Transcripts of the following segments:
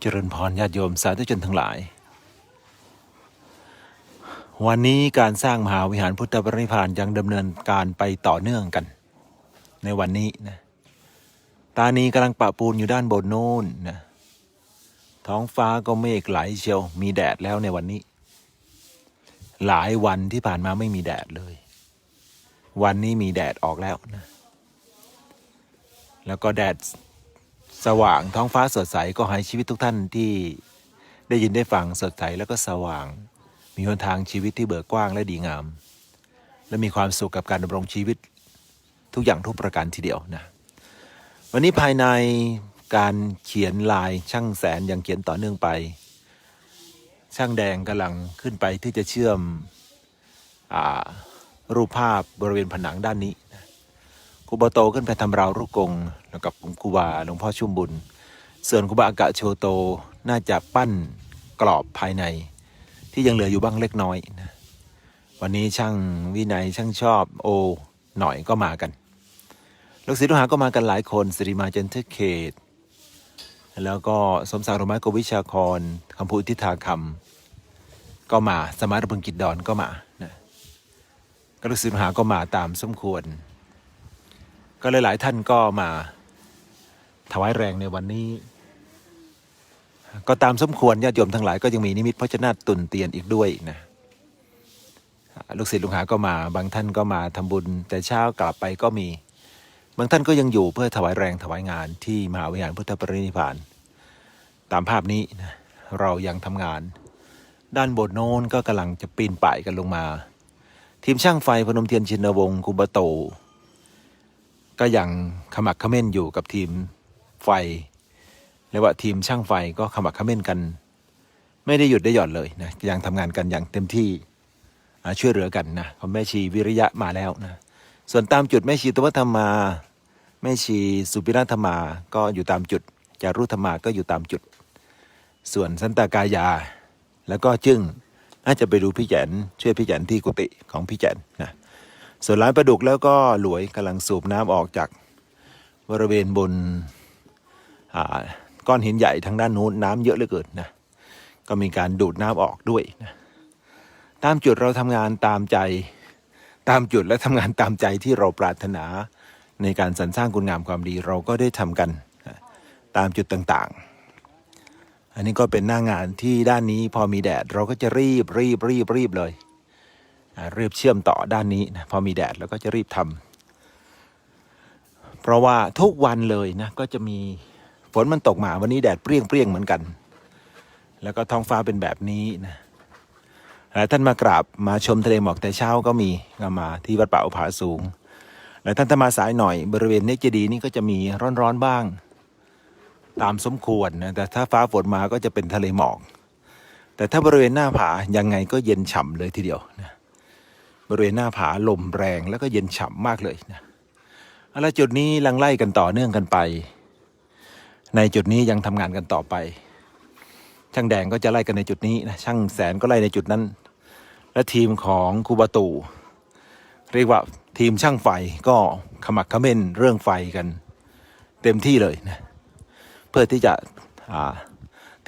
เจริญพรญาติโยมสาธุชนทั้งหลาย วันนี้การสร้างมหาวิหารพุทธปริพพานยังดำเนินการไปต่อเนื่องกัน ในวันนี้นะ ตานีกำลังปะปูนอยู่ด้านบนโน้นนะท้องฟ้าก็เมฆไหลเชียวมีแดดแล้วในวันนี้ หลายวันที่ผ่านมาไม่มีแดดเลย วันนี้มีแดดออกแล้วนะ แล้วก็แดด สว่างท้องฟ้าสดใสก็ให้ชีวิตทุกท่านที่ได้ยินได้ฟังสดใสแล้วก็สว่าง มีหนทางชีวิตที่เบิกกว้างและดีงาม และมีความสุขกับการดำรงชีวิตทุกอย่างทุกประการทีเดียวนะวันนี้ภายในการเขียนลายช่างแสนยังเขียนต่อเนื่องไป ช่างแดงกำลังขึ้นไปที่จะเชื่อมอรูปภาพบริเวณผนังด้านนี้ ครูบาโตขึ้นไปทำราวลูกกงแล้วกับครูบาหลวงพ่อชุ่มบุญ ส่วนครูบาอากะโชโตน่าจะปั้นกรอบภายใน ที่ยังเหลืออยู่บ้างเล็กน้อยนะวันนี้ช่างวินัยช่างชอบโอ หน่อยก็มากันลูกศิษย์ลูกหาก็มากันหลายคนสิริมาเจนเทอร์เขต แล้วก็สมศักดิ์รไม้กวิชาครคำพูดทิธาคำก็มาสมาร์ทพงกิจดอนก็มานะก็ลูกศิษย์ลูกหาก็มาตามสมควร ก็หลายๆท่านก็มาถวายแรงในวันนี้ ก็ตามสมควรญาติโยมทั้งหลายก็ยังมีนิมิตพระเจ้านาถตุนเตียนอีกด้วยนะลูกศิษย์ลูกหาก็มา บางท่านก็มาทำบุญ แต่เช้ากลับไปก็มี บางท่านก็ยังอยู่เพื่อถวายแรงถวายงานที่มหาวิหารพุทธปรินิพาน ตามภาพนี้นะเรายังทำงาน ด้านบนโน้นก็กำลังจะปีนป่ายกันลงมา ทีมช่างไฟพนมเทียนชินวงศ์คุบาโต ก็ยังขมักขม้นอยู่กับทีมไฟเรียกว่าทีมช่างไฟก็ขมักขม้นกัน ไม่ได้หยุดได้หย่อนเลยนะยังทำงานกันอย่างเต็มที่ช่วยเหลือกันนะของแม่ชีวิริยะมาแล้วนะส่วนตามจุดแม่ชีตวธรรมาแม่ชีสุปิรัธรรมาก็อยู่ตามจุดจารุธรรมาก็อยู่ตามจุด ส่วนสันตากายา แล้วก็จึงน่าจะไปดูพี่แจนช่วยพี่แจนที่กุฏิของพี่แจนนะ ส่วนร้านปลาดุกแล้วก็หลวยกำลังสูบน้ำออกจากบริเวณบนก้อนหินใหญ่ทางด้านนู้นน้ำเยอะเหลือเกินนะก็มีการดูดน้ำออกด้วยนะตามจุดเราทำงานตามใจตามจุดและทำงานตามใจที่เราปรารถนาในการสรรสร้างคุณงามความดีเราก็ได้ทำกันนะตามจุดต่างๆ อันนี้ก็เป็นหน้างานที่ด้านนี้พอมีแดดเราก็จะรีบรีบรีบรีบเลย รีบเชื่อมต่อด้านนี้นะพอมีแดดแล้วก็จะรีบทำเพราะว่าทุกวันเลยนะก็จะมีฝนมันตกมาวันนี้แดดเปรี้ยงเปรี้ยงๆเหมือนกัน แล้วก็ท้องฟ้าเป็นแบบนี้นะหลายท่านมากราบมาชมทะเลหมอกแต่เช้าก็มีก็มาที่วัดป่าอุผาสูงหลายท่านถ้ามาสายหน่อยบริเวณเนกเจดีนี่ก็จะมีร้อนๆบ้าง ตามสมควรนะแต่ถ้าฟ้าฝนมาก็จะเป็นทะเลหมอก แต่ถ้าบริเวณหน้าผายังไงก็เย็นฉ่ำเลยทีเดียวนะ บริเวณหน้าผาลมแรงแล้วก็เย็นฉ่ำมากเลยนะเอาละจุดนี้ลังไล่กันต่อเนื่องกันไป ในจุดนี้ยังทำงานกันต่อไป ช่างแดงก็จะไล่กันในจุดนี้นะช่างแสนก็ไล่ในจุดนั้น และทีมของคูบาตูเรียกว่าทีมช่างไฟก็ขมักขม้นเรื่องไฟกัน เต็มที่เลยนะเพื่อที่จะ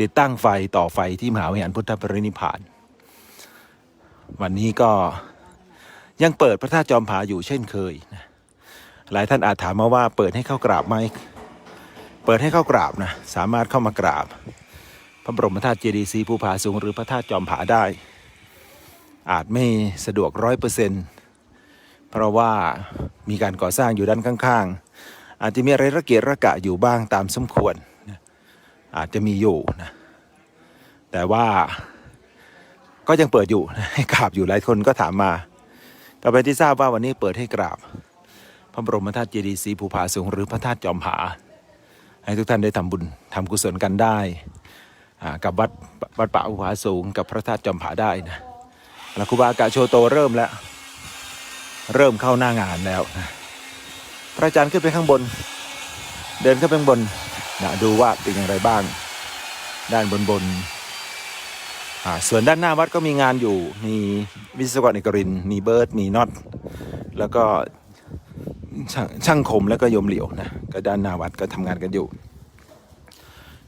ติดตั้งไฟต่อไฟที่มหาวิหารพุทธปรินิพพาน วันนี้ก็ ยังเปิดพระธาตุจอมผาอยู่เช่นเคยนะหลายท่านอาจถามมาว่าเปิดให้เข้ากราบไหมเปิดให้เข้ากราบนะสามารถเข้ามากราบ พระบรมธาตุเจดีย์ศรีภูผาสูงหรือพระธาตุจอมผาได้ อาจไม่สะดวกร้อยเปอร์เซ็นต์เพราะว่ามีการก่อสร้างอยู่ด้านข้าง ๆ อาจจะมีอะไรระเกียระกะอยู่บ้างตามสมควรอาจจะมีอยู่นะแต่ว่าก็ยังเปิดอยู่ให้กราบอยู่หลายคนก็ถามมา ก็เป็นที่ทราบว่าวันนี้เปิดให้กราบ พระบรมธาตุเจดีย์ศรีภูผาสูงหรือพระธาตุจอมผา ให้ทุกท่านได้ทำบุญทำกุศลกันได้กับวัดวัดป่าภูผาสูงกับพระธาตุจอมผาได้นะแล้วครูบาอากาโชโตเริ่มแล้ว เริ่มเข้าหน้างานแล้วนะพระอาจารย์ขึ้นไปข้างบน เดินขึ้นไปข้างบนนะดูว่าเป็นอย่างไรบ้าง ด้านบนบน ส่วนด้านหน้าวัดก็มีงานอยู่ มีวิศวกรเอกริน มีเบิร์ด มีน็อต แล้วก็ช่างช่างคมแล้วก็ยมเหลียวนะ ก็ด้านหน้าวัดก็ทำงานกันอยู่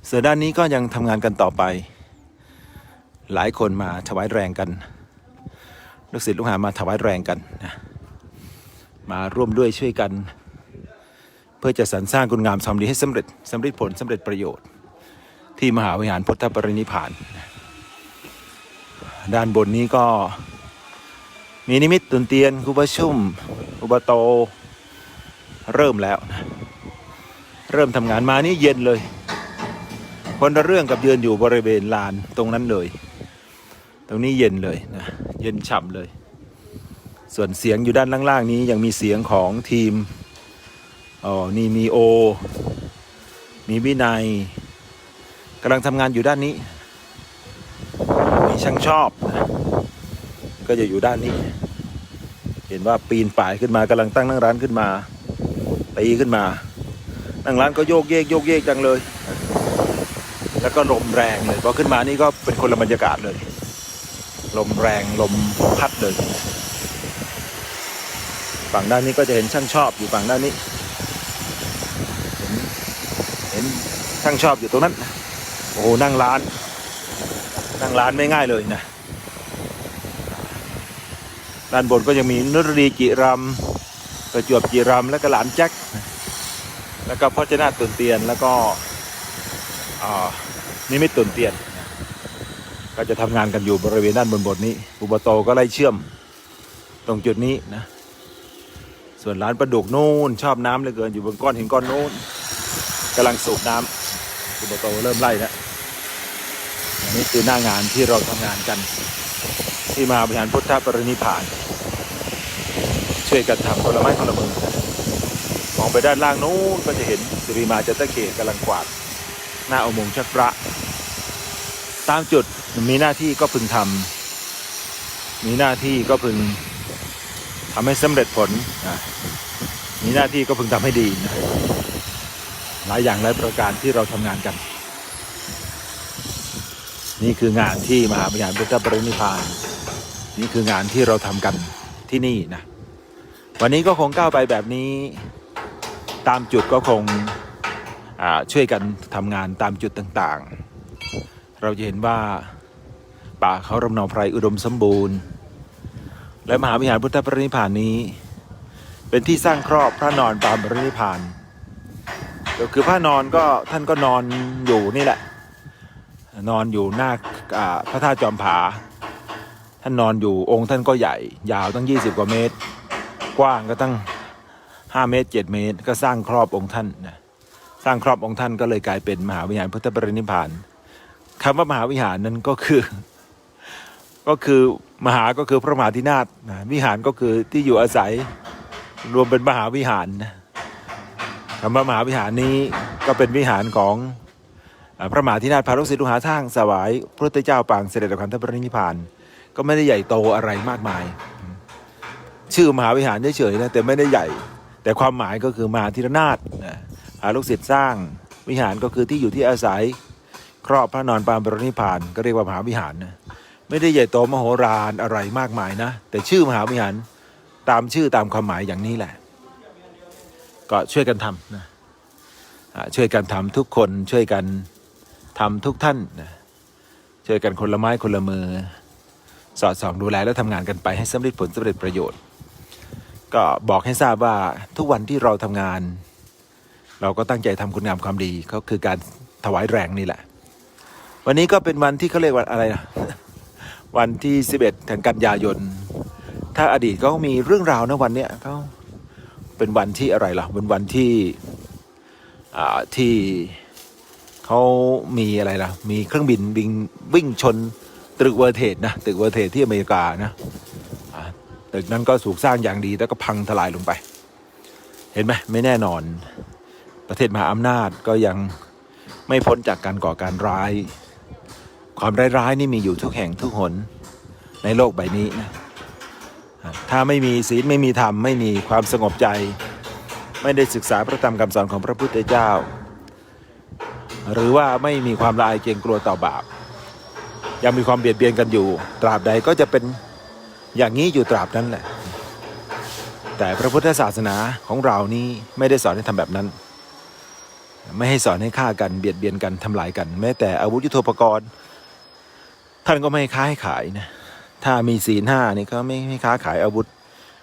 ส่วนด้านนี้ก็ยังทำงานกันต่อไป หลายคนมาถวายแรงกัน ลูกศิษย์ลูกหามาถวายแรงกันนะ มาร่วมด้วยช่วยกัน เพื่อจะสรรสร้างคุณงามความดีให้สำเร็จสำเร็จผลสำเร็จประโยชน์ ที่มหาวิหารพุทธปรินิพพาน ด้านบนนี้ก็มีนิมิตตุนเตียนคุบชุ่ม อุบโต เริ่มแล้วนะเริ่มทำงานมานี่เย็นเลย คนละเรื่องกับเยืนอยู่บริเวณลานตรงนั้นเลย ตรงนี้เย็นเลยนะเย็นฉ่ำเลย ส่วนเสียงอยู่ด้านล่างๆนี้ยังมีเสียงของทีมอ๋อนี่มีโอ มีวินัยกำลังทำงานอยู่ด้านนี้ ช่างชอบ ก็จะอยู่ด้านนี้ เห็นว่าปีนป่ายขึ้นมากำลังตั้งนั่งร้านขึ้นมาตีขึ้นมา นั่งร้านก็โยกเยกโยกเยกจังเลย แล้วก็ลมแรงเลยพอขึ้นมานี่ก็เป็นคนละบรรยากาศเลย ลมแรงลมพัดเลยฝั่งด้านนี้ก็จะเห็นช่างชอบอยู่ฝั่งด้านนี้เห็นเห็นช่างชอบอยู่ตรงนั้น โอ้โหนั่งร้าน นั่งร้านไม่ง่ายเลยนะด้านบนก็ยังมีนุรดีจิรำประจวบจิรำแล้วก็หลานแจ็คแล้วก็พ่อเจนาตุนเตียนแล้วก็อ่านิมิตตุนเตียน ก็จะทำงานกันอยู่บริเวณด้านบนบนนี้ อุบโตก็ไล่เชื่อมตรงจุดนี้นะ ส่วนร้านประดุกนู่นชอบน้ำเหลือเกินอยู่บนก้อนหินก้อนนู้นกำลังสูบน้ำอุบโตเริ่มไล่แล้ว นนี้คือหน้างานที่เราทำงานกัน ที่มหาวิหารพุทธปรินิพาน ช่วยกันทำคนละไม้คนละมือมองไปด้านล่างนู้นก็จะเห็นสิริมาจัตเขตกำลังกวาด หน้าอุโมงค์ชักพระ ตามจุดมีหน้าที่ก็พึงทำมีหน้าที่ก็พึงทำให้สำเร็จผลมีหน้าที่ก็พึงทำให้ดี หลายอย่างหลายประการที่เราทำงานกัน นี่คืองานที่มหาวิหารพุทธปรินิพาน นี่คืองานที่เราทำกันที่นี่นะ วันนี้ก็คงก้าวไปแบบนี้ ตามจุดก็คงช่วยกันทำงานตามจุดต่างๆ เราจะเห็นว่าป่าเขารำเนาไพรอุดมสมบูรณ์ และมหาวิหารพุทธปรินิพานนี้ เป็นที่สร้างครอบพระนอนปางปรินิพพานก็คือพระนอนก็ท่านก็นอนอยู่นี่แหละ นอนอยู่หน้าพระธาตุจอมผา ท่านนอนอยู่องค์ท่านก็ใหญ่ ยาวตั้ง 20 กว่าเมตร กว้างก็ตั้ง 5 เมตร 7 เมตร ก็สร้างครอบองค์ท่านนะสร้างครอบองค์ท่านก็เลยกลายเป็นมหาวิหารพุทธปรินิพานคำว่ามหาวิหารนั้นก็คือ ก็คือมหาก็คือพระมหาธินาถนะวิหารก็คือที่อยู่อาศัยรวมเป็นมหาวิหารนะคำว่ามหาวิหารนี้ก็เป็นวิหารของ พระมหาธินาถพาลูกศิษย์ลูกหาทางสวาย พระพุทธเจ้าปางเสด็จดับขันธปรินิพาน ก็ไม่ได้ใหญ่โตอะไรมากมาย ชื่อมหาวิหารเฉยๆนะแต่ไม่ได้ใหญ่ แต่ความหมายก็คือมหาธิรนาถนะพาลูกศิษย์สร้างวิหารก็คือที่อยู่ที่อาศัย ครอบพระนอนปางปรินิพาน ก็เรียกว่ามหาวิหารนะไม่ได้ใหญ่โตมโหฬารอะไรมากมายนะ แต่ชื่อมหาวิหารตามชื่อตามความหมายอย่างนี้แหละ ก็ช่วยกันทำนะช่วยกันทำทุกคนช่วยกัน ทำทุกท่านนะช่วยกันคนละไม้คนละมือ สอดส่องดูแลและทำงานกันไปให้สำเร็จผลสำเร็จประโยชน์ ก็บอกให้ทราบว่าทุกวันที่เราทำงาน เราก็ตั้งใจทำคุณงามความดีก็คือการถวายแรงนี่แหละ วันนี้ก็เป็นวันที่เขาเรียกว่าอะไรนะวันที่ 11ถึงกันยายน ถ้าอดีตก็มีเรื่องราวนะวันเนี้ยเขาเป็นวันที่อะไรล่ะเป็นวันที่อ่าที่ เขามีอะไรล่ะ มีเครื่องบินบินวิ่งชนตึกเวอร์เทดนะตึกเวอร์เทดที่อเมริกานะตึกนั้นก็ถูกสร้างอย่างดีแล้วก็พังทลายลงไป เห็นไหมไม่แน่นอน ประเทศมหาอำนาจก็ยังไม่พ้นจากการก่อการร้าย ความร้ายๆนี่มีอยู่ทุกแห่งทุกหนในโลกใบนี้นะถ้าไม่มีศีลไม่มีธรรมไม่มีความสงบใจ ไม่ได้ศึกษาพระธรรมคำสอนของพระพุทธเจ้า หรือว่าไม่มีความละอายเกรงกลัวต่อบาป ยังมีความเบียดเบียนกันอยู่ ตราบใดก็จะเป็นอย่างนี้อยู่ตราบนั้นแหละ แต่พระพุทธศาสนาของเรานี้ไม่ได้สอนให้ทำแบบนั้น ไม่ให้สอนให้ฆ่ากันเบียดเบียนกันทำลายกัน แม้แต่อาวุธยุทโธปกรณ์ ท่านก็ไม่ให้ค้าให้ขายนะถ้ามีศีลห้านี่ก็ไม่ไม่ค้าขายอาวุธ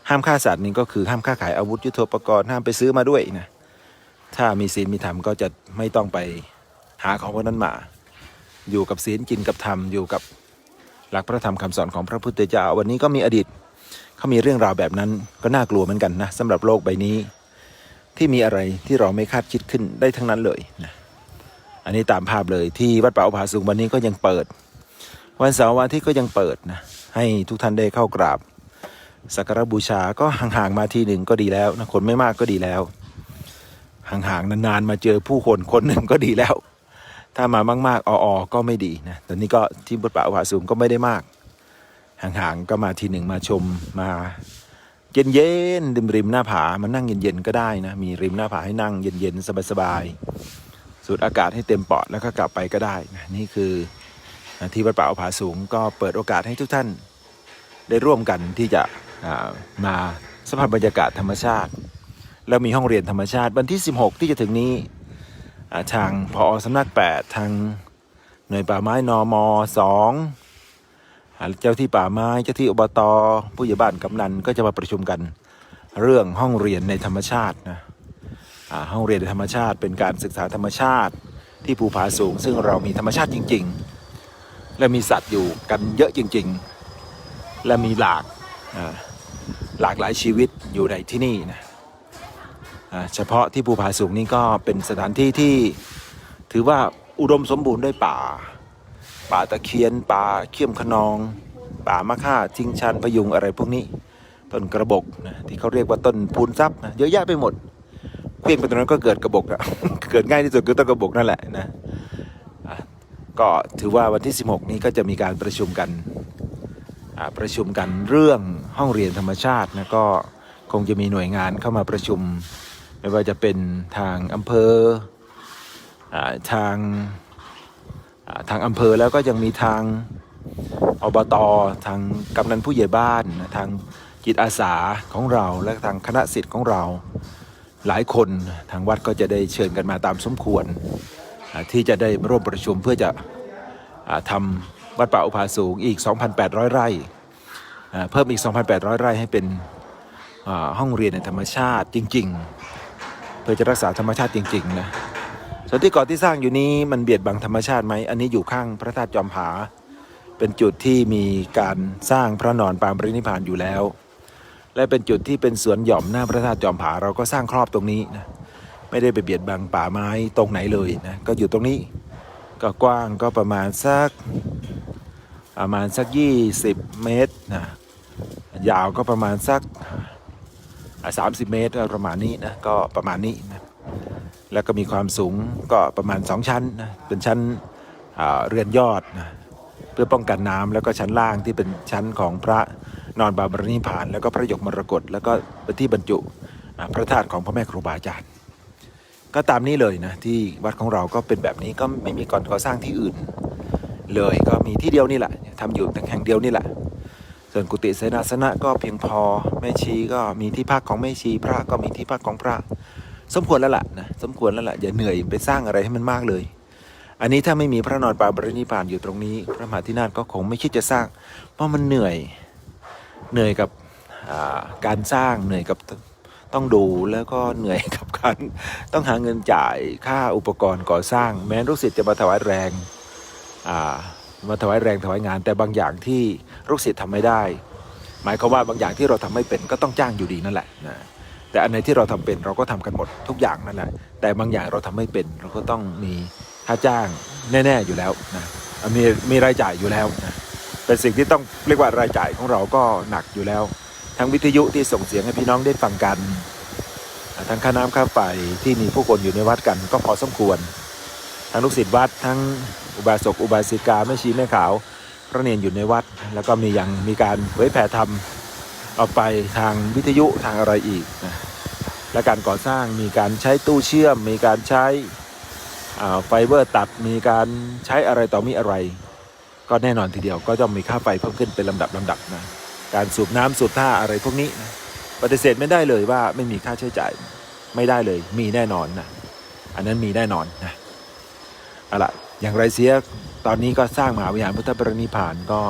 ห้ามฆ่าสัตว์นี่ก็คือห้ามค้าขายอาวุธยุทโธปกรณ์ห้ามไปซื้อมาด้วยนะถ้ามีศีลมีธรรมก็จะไม่ต้องไป หาของพวกนั้นมา อยู่กับศีลกินกับธรรมอยู่กับหลักพระธรรมคำสอนของพระพุทธเจ้าวันนี้ก็มีอดีตเขามีเรื่องราวแบบนั้นก็น่ากลัวเหมือนกันนะสำหรับโลกใบนี้ ที่มีอะไรที่เราไม่คาดคิดขึ้นได้ทั้งนั้นเลยนะอันนี้ตามภาพเลยที่วัดป่าอุภาสุงวันนี้ก็ยังเปิด วันเสาร์วันอาที่ก็ยังเปิดนะให้ทุกท่านได้เข้ากราบสักการบูชาก็ห่างๆมาทีหนึ่งก็ดีแล้วนะคนไม่มากก็ดีแล้ว ห่างๆนานๆมาเจอผู้คนคนหนึ่งก็ดีแล้ว ถ้ามามากๆออๆก็ไม่ดีนะตอนนี้ก็ที่วัดป่าอุภาสุงก็ไม่ได้มาก ห่างๆก็มาทีหนึ่งมาชมมาเย็นเย็นริมริมหน้าผามานั่งเย็นๆก็ได้นะ มีริมหน้าผาให้นั่งเย็นเย็นสบายๆสูดอากาศให้เต็มปอดแล้วก็กลับไปก็ได้นะนี่คือที่วัดป่าเอาผาสูงก็เปิดโอกาสให้ทุกท่านได้ร่วมกันที่จะมาสัมผัสบรรยากาศธรรมชาติ แล้วมีห้องเรียนธรรมชาติวันที่ 16 ที่จะถึงนี้ ทางพอสำนัก 8 ทางหน่วยป่าไม้นมสองเจ้าที่ป่าไม้เจ้าที่อบตผู้ใหญ่บ้านกำนันก็จะมาประชุมกันเรื่องห้องเรียนในธรรมชาตินะห้องเรียนในธรรมชาติ เป็นการศึกษาธรรมชาติที่ภูผาสูง ซึ่งเรามีธรรมชาติจริง ๆ และมีสัตว์อยู่กันเยอะจริง ๆ และมีหลากหลากหลายชีวิตอยู่ในที่นี่นะ เฉพาะที่ภูผาสูงนี่ก็เป็นสถานที่ที่ถือว่าอุดมสมบูรณ์ด้วยป่า ป่าตะเคียน ป่าเขี้ยมขนอง ป่ามะค่าทิงชันพยุงอะไรพวกนี้ ต้นกระบอกนะที่เขาเรียกว่าต้นพูนทรัพย์นะเยอะแยะไปหมดเพียงไปตรงนั้นก็เกิดกระบอกอะเกิดง่ายที่สุดคือต้นกระบอกนั่นแหละนะก็ถือว่าวันที่ 16 นี้ก็จะมีการประชุมกันประชุมกันเรื่องห้องเรียนธรรมชาตินะก็คงจะมีหน่วยงานเข้ามาประชุม ไม่ว่าจะเป็นทางอำเภออทางาทางอำเภอแล้วก็ยังมีทางอบตทางกำนันผู้ใหญ่บ้านทางจิตอาสาของเราและทางคณะสิทธิ์ของเราหลายคนทางวัดก็จะได้เชิญกันมาตามสมควร ที่จะได้ร่วมประชุมเพื่อจะอทำวัดป่าอุภาสูงอีก 2,800 ไร่ เพิ่มอีก 2,800 ไร่ให้เป็นห้องเรียนในธรรมชาติจริง ๆ เพื่อจะรักษาธรรมชาติจริงๆนะส่วนที่เกาะที่สร้างอยู่นี้มันเบียดบังธรรมชาติไหมอันนี้อยู่ข้างพระธาตุจอมผา เป็นจุดที่มีการสร้างพระนอนปางปรินิพานอยู่แล้ว และเป็นจุดที่เป็นสวนหย่อมหน้าพระธาตุจอมผาเราก็สร้างครอบตรงนี้นะไม่ได้ไปเบียดบังป่าไม้ตรงไหนเลยนะก็อยู่ตรงนี้ก็กว้างก็ประมาณสักประมาณสัก 20 เมตรนะยาวก็ประมาณสัก สามสิบเมตรประมาณนี้นะก็ประมาณนี้นะแล้วก็มีความสูงก็ประมาณ 2 ชั้นนะเป็นชั้นเรือนยอดนะเพื่อป้องกันน้ำแล้วก็ชั้นล่างที่เป็นชั้นของพระนอนบาบรนิพพาน แล้วก็พระยกมรกตแล้วก็เป็นที่บรรจุพระธาตุของพระแม่ครูบาอาจารย์ก็ตามนี้เลยนะที่วัดของเราก็เป็นแบบนี้ก็ไม่มีก่อนก่อสร้างที่อื่น เลยก็มีที่เดียวนี่แหละทำอยู่แต่แห่งเดียวนี่แหละ ส่วนกุฏิเสนาสนะก็เพียงพอแม่ชีก็มีที่พักของแม่ชีพระก็มีที่พักของพระ สมควรแล้วล่ะนะสมควรแล้วล่ะอย่าเหนื่อยไปสร้างอะไรให้มันมากเลย อันนี้ถ้าไม่มีพระนอนปาบรินิพานอยู่ตรงนี้ พระมหาธินาถก็คงไม่คิดจะสร้าง เพราะมันเหนื่อยเหนื่อยกับการสร้างเหนื่อยกับต้องดูแล้วก็เหนื่อยกับการต้องหาเงินจ่ายค่าอุปกรณ์ก่อสร้าง แม้ลูกศิษย์จะมาถวายแรงมาถวายแรงถวายงาน แต่บางอย่างที่ ลูกศิษย์ทำไม่ได้ หมายความว่าบางอย่างที่เราทำไม่เป็นก็ต้องจ้างอยู่ดีนั่นแหละนะแต่อันไหนที่เราทำเป็นเราก็ทำกันหมดทุกอย่างนั่นแหละ แต่บางอย่างเราทำไม่เป็น เราก็ต้องมีค่าจ้างแน่ ๆอยู่แล้วนะมีมีรายจ่ายอยู่แล้วนะเป็นสิ่งที่ต้องเรียกว่ารายจ่ายของเราก็หนักอยู่แล้ว ทั้งวิทยุที่ส่งเสียงให้พี่น้องได้ฟังกันทั้งค่าน้ำค่าไฟที่มีผู้คนอยู่ในวัดกันก็พอสมควร ทั้งลูกศิษย์วัดทั้งอุบาสกอุบาสิกาแม่ชีแม่ขาว พระเนนอยู่ในวัด แล้วก็มียังมีการเผยแผ่ธรรมออกไปทางวิทยุทางอะไรอีกนะและการก่อสร้างมีการใช้ตู้เชื่อม มีการใช้ไฟเบอร์ตัดมีการใช้อะไรต่อมีอะไร ก็แน่นอนทีเดียวก็ต้องมีค่าไฟเพิ่มขึ้นเป็นลำดับลำดับนะการสูบน้ำสูบท่าอะไรพวกนี้นะปฏิเสธไม่ได้เลยว่าไม่มีค่าใช้จ่ายไม่ได้เลย มีแน่นอนนะอันนั้นมีแน่นอนนะเอาละ อย่างไรเสียตอนนี้ก็สร้างมหาวิหารพุทธปรินิพานก็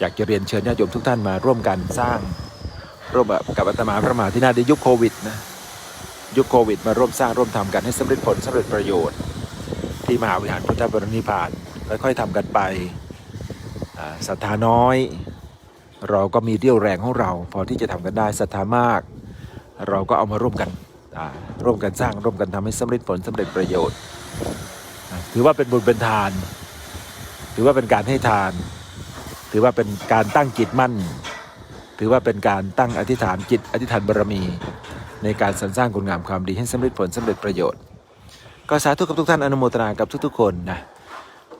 อยากจะเรียนเชิญญาติโยมทุกท่านมาร่วมกันสร้างร่วมกับอาตมาพระมหาธินาในยุคโควิดนะยุคโควิด มาร่วมสร้างร่วมทำกันให้สำเร็จผลสำเร็จประโยชน์ ที่มหาวิหารพุทธปรินิพานค่อยๆทำกันไปศรัทธาน้อย เราก็มีเรี่ยวแรงของเรา พอที่จะทำกันได้ศรัทธามาก เราก็เอามาร่วมกันร่วมกันสร้างร่วมกันทำให้สำเร็จผลสำเร็จประโยชน์ ถือว่าเป็นบุญเป็นทาน ถือว่าเป็นการให้ทาน ถือว่าเป็นการตั้งจิตมั่น ถือว่าเป็นการตั้งอธิษฐานจิต อธิษฐานบารมี ในการสรรสร้างคุณงามความดีให้สำเร็จผลสำเร็จประโยชน์ ก็สาธุกับทุกท่านอนุโมทนากับทุกๆ คนนะ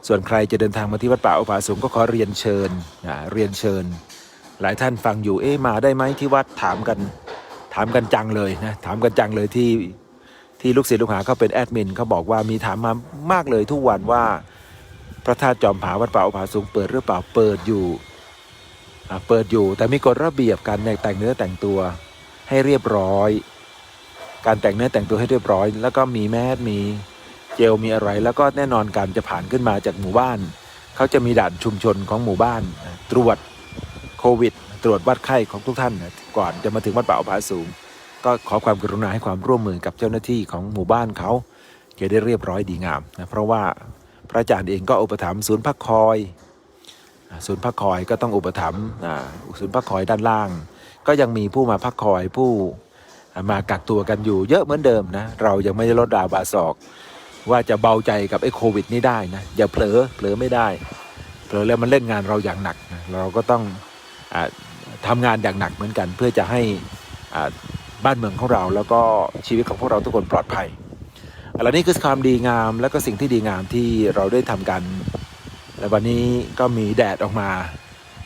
ส่วนใครจะเดินทางมาที่วัดป่าอุปาสมก็ขอเรียนเชิญนะเรียนเชิญ หลายท่านฟังอยู่เอ๊ะมาได้ไหมที่วัดถามกัน ถามกันจังเลยนะถามกันจังเลยที่ ที่ลูกศิษย์ลูกหาเขาเป็นแอดมินเขาบอกว่ามีถามมามากเลยทุกวันว่า พระธาตุจอมผาวัดป่าอุปาสูงเปิดหรือเปล่าเปิดอยู่เปิดอยู่แต่มีกฎระเบียบการแต่งเนื้อแต่งตัวให้เรียบร้อย การแต่งเนื้อแต่งตัวให้เรียบร้อย แล้วก็มีแมสมีเจลมีอะไร แล้วก็แน่นอนการจะผ่านขึ้นมาจากหมู่บ้าน เขาจะมีด่านชุมชนของหมู่บ้าน ตรวจโควิด ตรวจวัดไข้ของทุกท่านก่อนจะมาถึงวัดป่าอุปาสูง ก็ขอความกรุณาให้ความร่วมมือกับเจ้าหน้าที่ของหมู่บ้านเขาจะได้เรียบร้อยดีงามนะเพราะว่าพระอาจารย์เองก็อุปถัมภ์ศูนย์พักคอยศูนย์พักคอยก็ต้องอุปถัมภ์ศูนย์พักคอยด้านล่าง ก็ยังมีผู้มาพักคอยผู้มากักตัวกันอยู่เยอะเหมือนเดิมนะเรายังไม่ได้ลดดาวบาศอก ว่าจะเบาใจกับไอ้โควิดนี้ได้นะอย่าเผลอเผลอไม่ได้เผลอแล้วมันเล่นงานเราอย่างหนักนะเราก็ต้องอาทำงานอย่างหนักเหมือนกัน เพื่อจะให้อา บ้านเมืองของเรา แล้วก็ชีวิตของพวกเราทุกคนปลอดภัยอะไรนี้คือความดีงามและก็สิ่งที่ดีงามที่เราได้ทำกัน และวันนี้ก็มีแดดออกมา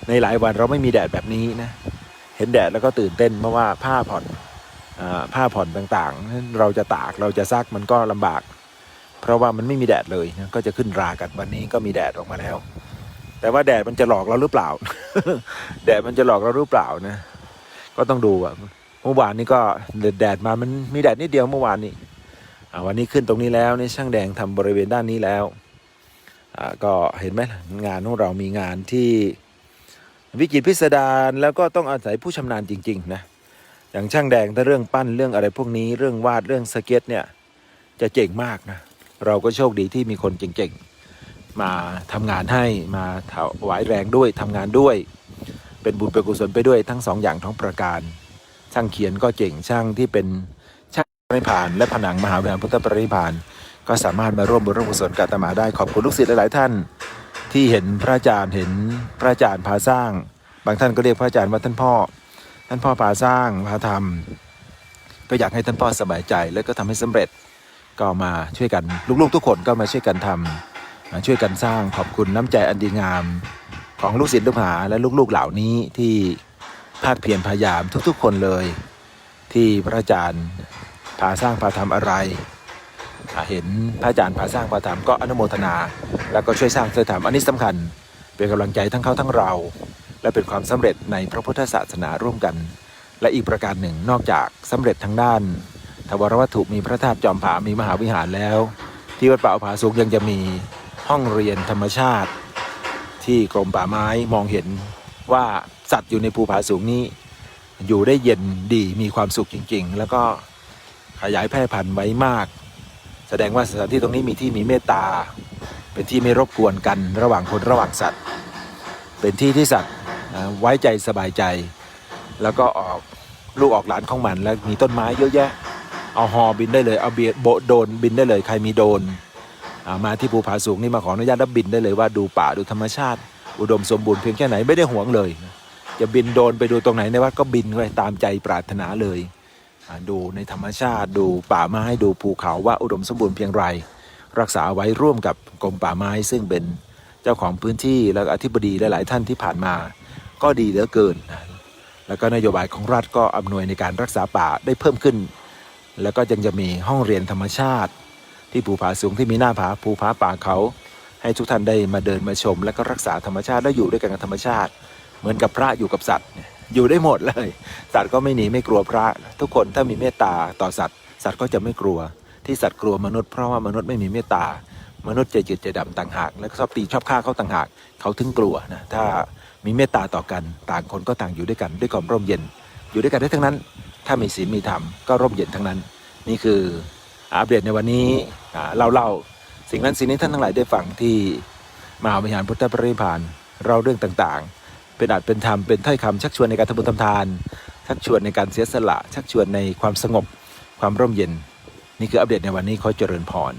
ในหลายวันเราไม่มีแดดแบบนี้นะ เห็นแดดแล้วก็ตื่นเต้นเพราะว่าผ้าผ่อนอาผ้าผ่อนต่างๆ เราจะตากเราจะซักมันก็ลำบาก เพราะว่ามันไม่มีแดดเลยนะก็จะขึ้นรากันวันนี้ก็มีแดดออกมาแล้ว แต่ว่าแดดมันจะหลอกเราหรือเปล่า แดดมันจะหลอกเราหรือเปล่านะ ก็ต้องดูอะ เมื่อวานนี้ก็แดดมามันมีแดดนิดเดียวเมื่อวานนี้วันนี้ขึ้นตรงนี้แล้วนี่ช่างแดงทำบริเวณด้านนี้แล้วก็เห็นไหมงานของเรามีงานที่วิจิตพิสดารแล้วก็ต้องอาศัยผู้ชำนาญจริงๆนะอย่างช่างแดงถ้าเรื่องปั้นเรื่องอะไรพวกนี้เรื่องวาดเรื่องสเก็ตเนี่ยจะเจ๋งมากนะเราก็โชคดีที่มีคนเจ๋งๆมาทำงานให้มาถวายแรงด้วยทำงานด้วย เป็นบุญเป็นกุศลไปด้วยทั้งสองอย่างทั้งประการ ช่างเขียนก็เจ๋งช่างที่เป็นช่างปริพาน และผนังมหาวิทยาลัยพุทธปริพานก็สามารถมาร่วมบุญร่วมกุศลกับตมาได้ขอบคุณลูกศิษย์หลาย ๆ ท่าน ที่เห็นพระอาจารย์เห็นพระอาจารย์พาสร้าง บางท่านก็เรียกพระอาจารย์ว่าท่านพ่อ ท่านพ่อพาสร้างพาทำก็อยากให้ท่านพ่อสบายใจ และก็ทำให้สำเร็จก็มาช่วยกันลูก ๆ ทุกคนก็มาช่วยกันทำมาช่วยกันสร้างขอบคุณน้ำใจอันดีงาม ของลูกศิษย์ลูกหาและลูก ๆ เหล่านี้ที่ ภาคเพียรพยายามทุกๆ คนเลย ที่พระอาจารย์พาสร้างพาทำอะไร เห็นพระอาจารย์พาสร้างพาทำก็อนุโมทนา แล้วก็ช่วยสร้างช่วยทำอันนี้สำคัญ เป็นกำลังใจทั้งเขาทั้งเรา และเป็นความสำเร็จในพระพุทธศาสนาร่วมกัน และอีกประการหนึ่งนอกจากสำเร็จทางด้านทวารวัตถุมีพระธาตุจอมผามีมหาวิหารแล้ว ที่วัดป่าผาสุกยังจะมีห้องเรียนธรรมชาติ ที่กรมป่าไม้มองเห็น ว่าสัตว์อยู่ในภูผาสูงนี้ อยู่ได้เย็นดีมีความสุขจริง ๆ แล้วก็ขยายแพร่พันธุ์ไว้มาก แสดงว่าสถานที่ตรงนี้มีที่มีเมตตา เป็นที่ไม่รบกวนกันระหว่างคนระหว่างสัตว์ เป็นที่ที่สัตว์ไว้ใจสบายใจ แล้วก็ออกลูกออกหลานของมัน แล้วมีต้นไม้เยอะแยะ เอาฮอบินได้เลยเอาเบียดโบโดนบินได้เลยใครมีโดนมาที่ภูผาสูงนี่มาขออนุญาตแล้วบินได้เลยว่าดูป่าดูธรรมชาติ อุดมสมบูรณ์เพียงแค่ไหนไม่ได้หวงเลย จะบินโดนไปดูตรงไหนในวัดก็บินไปตามใจปรารถนาเลยดูในธรรมชาติดูป่าไม้ดูภูเขาว่าอุดมสมบูรณ์เพียงไร รักษาไว้ร่วมกับกรมป่าไม้ซึ่งเป็นเจ้าของพื้นที่แล้วก็อธิบดีหลาย ๆ ท่านที่ผ่านมา ก็ดีเหลือเกิน แล้วก็นโยบายของรัฐก็อำนวยในการรักษาป่าได้เพิ่มขึ้น แล้วก็ยังจะมีห้องเรียนธรรมชาติ ที่ภูผาสูงที่มีหน้าผาภูผาป่าเขา ให้ทุกท่านได้มาเดินมาชม และก็รักษาธรรมชาติและอยู่ด้วยกันกับธรรมชาติ เหมือนกับพระอยู่กับสัตว์ อยู่ได้หมดเลย สัตว์ก็ไม่หนีไม่กลัวพระ ทุกคนถ้ามีเมตตาต่อสัตว์ สัตว์ก็จะไม่กลัว ที่สัตว์กลัวมนุษย์เพราะว่ามนุษย์ไม่มีเมตตามนุษย์ใจจืดใจดำต่างหาก และชอบตีชอบฆ่าเขาต่างหาก เขาถึงกลัวนะถ้ามีเมตตาต่อกันต่างคนก็ต่างอยู่ด้วยกันด้วยความร่มเย็น อยู่ด้วยกันได้ทั้งนั้น ถ้ามีศีลมีธรรมก็ร่มเย็นทั้งนั้น นี่คืออัปเดตในวันนี้อ่าเล่าเล่า สิ่งนั้นสิ่งนี้ท่านทั้งหลายได้ฟังที่มหาวิหารพุทธปริพานเราเรื่องต่างๆ เป็นอาจเป็นธรรมเป็นถ้อยคำชักชวนในการทำบุญทำทาน ชักชวนในการเสียสละ ชักชวนในความสงบ ความร่มเย็น นี่คืออัปเดตในวันนี้ขอเจริญพร